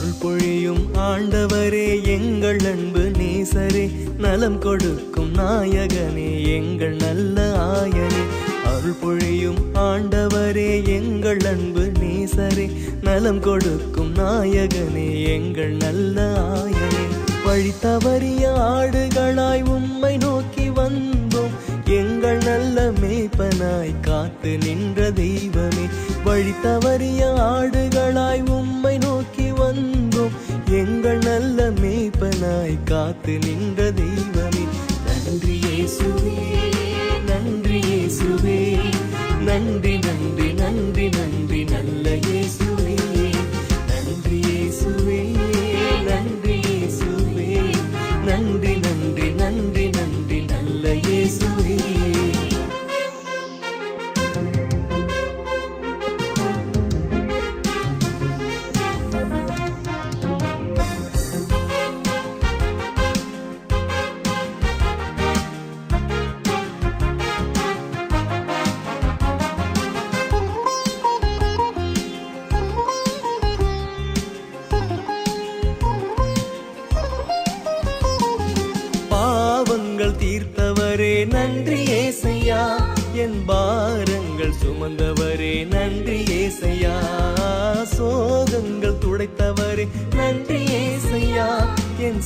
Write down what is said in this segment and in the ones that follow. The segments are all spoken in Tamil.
அருள் பொழியும் ஆண்டவரே எங்கள் அன்பு நேசரே. நலம் கொடுக்கும் நாயகனே எங்கள் நல்ல ஆயனே. அருள் பொழியும் ஆண்டவரே எங்கள் அன்பு நேசரே. நலம் கொடுக்கும் நாயகனே எங்கள் நல்ல ஆயனே. வழி தவறிய ஆடுகளாய் உம்மை நோக்கி வந்தோம். எங்கள் நல்ல மேய்ப்பனாய் காத்து நின்ற தெய்வமே. வழி தவறிய ஆடுகளாய் உம்மை காத்து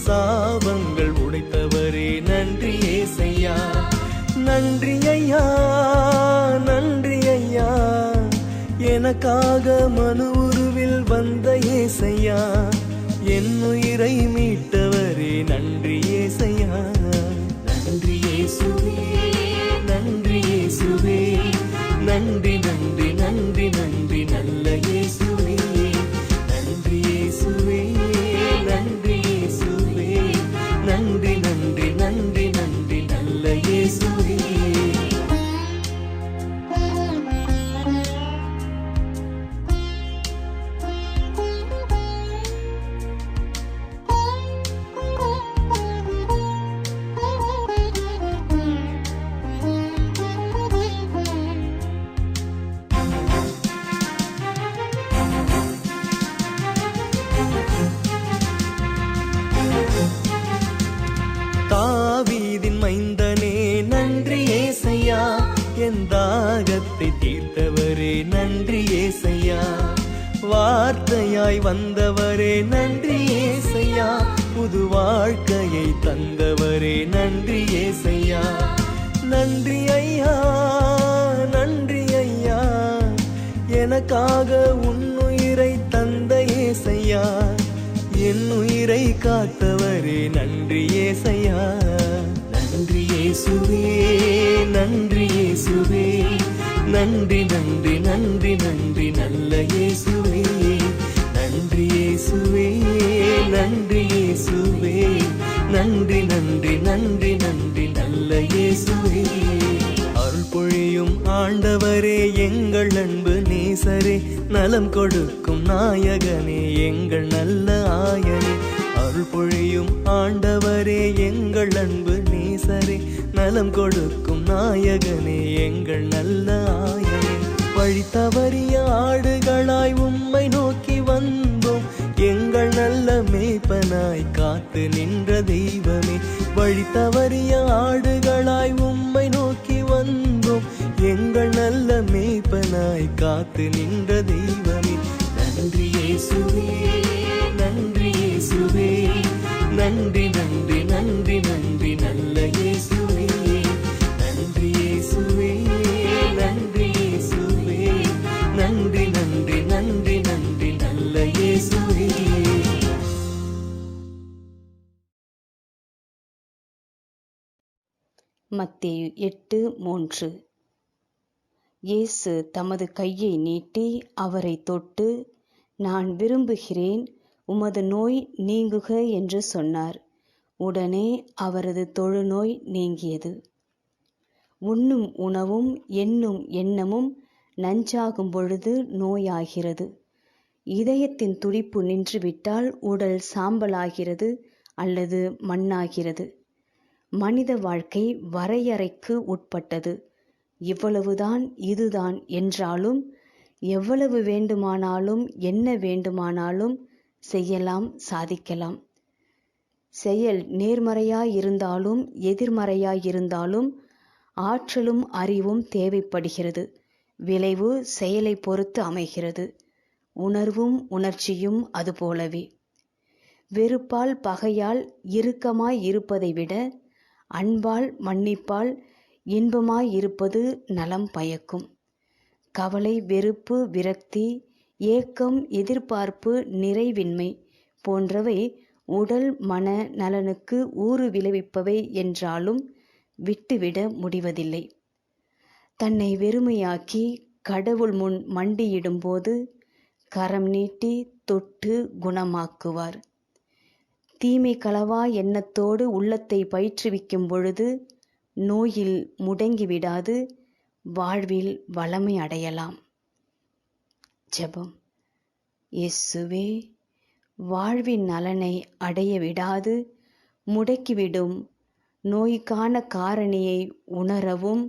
சாபங்கள் உடைத்தவரே. நன்றி ஏசையா. நன்றி ஐயா. நன்றி ஐயா. எனக்காக மனு உருவில் வந்த ஏசையா. என் உயிரை மீட்டவரே. நன்றி ஏசையா. நன்றி ஏசுவே. நன்றி ஏசுவே. நன்றி நன்றி நன்றி நன்றி நல்ல வார்த்தையாய் வந்தவரே நன்றி ஏசையா. புது வாழ்க்கையை தந்தவரே நன்றி ஏசையா. நன்றி ஐயா நன்றி ஐயா. எனக்காக உன்னுயிரை தந்த ஏசையா. என் உயிரை காத்தவரே நன்றி ஏசையா. நன்றி ஏசுவே நன்றி ஏசுவே. நன்றி நன்றி நன்றி நன்றி நல்ல இயேசுவே இயேசுவே நன்றி இயேசுவே. நன்றி நன்றி நன்றி நன்றி நல்ல இயேசுவே. அருள் பொழியும் ஆண்டவரே எங்கள் அன்பு நேசரே. நலம் கொடுக்கும் நாயகனே எங்கள் நல்ல ஆயனே அருள் பொழியும் ஆண்டவரே எங்கள் அன்பு நேசரே. நலம் கொடுக்கும் நாயகனே எங்கள் நல்ல ஆயனே வழி தவறிய ஆடுகளாய் உம்மை நோக்கி வந்த எங்கள் நல்ல மேய்ப்பனாய் காத்து நின்ற தெய்வமே. வழி தவறிய ஆடுகளாய் உம்மை நோக்கி வந்தோம். எங்கள் நல்ல மேய்ப்பனாய் காத்து நின்ற மத்தேயு எட்டு மூன்று. இயேசு தமது கையை நீட்டி அவரை தொட்டு நான் விரும்புகிறேன் உமது நோய் நீங்குக என்று சொன்னார். உடனே அவரது தொழுநோய் நீங்கியது. உண்ணும் உணவும் எண்ணும் எண்ணமும் நஞ்சாகும் பொழுது நோயாகிறது. இதயத்தின் துடிப்பு நின்றுவிட்டால் உடல் சாம்பலாகிறது அல்லது மண்ணாகிறது. மனித வாழ்க்கை வரையறைக்கு உட்பட்டது. இவ்வளவுதான் இதுதான் என்றாலும் எவ்வளவு வேண்டுமானாலும் என்ன வேண்டுமானாலும் செய்யலாம் சாதிக்கலாம். செயல் நேர்மறையாயிருந்தாலும் எதிர்மறையாயிருந்தாலும் ஆற்றலும் அறிவும் தேவைப்படுகிறது. விளைவு செயலை பொறுத்து அமைகிறது. உணர்வும் உணர்ச்சியும் அதுபோலவே. வெறுப்பால் பகையால் இறுக்கமாய் இருப்பதை விட அன்பால் மன்னிப்பால் இன்பமாயிருப்பது நலம் பயக்கும். கவலை வெறுப்பு விரக்தி ஏக்கம் எதிர்பார்ப்பு நிறைவின்மை போன்றவை உடல் மன நலனுக்கு ஊறு விளைவிப்பவை என்றாலும் விட்டுவிட முடிவதில்லை. தன்னை வெறுமையாக்கி கடவுள் முன் மண்டியிடும்போது கரம் நீட்டி தொட்டு குணமாக்குவார். தீமை களவா எண்ணத்தோடு உள்ளத்தை பயிற்றுவிக்கும் பொழுது நோயில் முடங்கிவிடாது வாழ்வில் வளமை அடையலாம். ஜெபம். இயேசுவே வாழ்வின் நலனை அடைய விடாது முடக்கிவிடும். நோய்க்கான காரணியை உணரவும்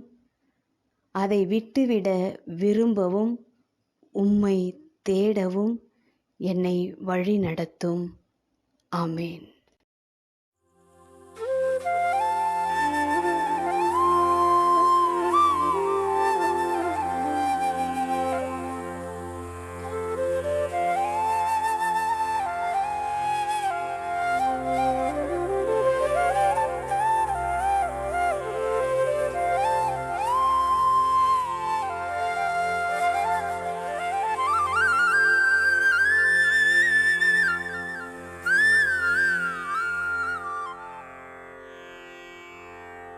அதை விட்டுவிட விரும்பவும் உம்மை தேடவும் என்னை வழி நடத்தும் ஆமேன்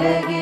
விண்ணுலகில்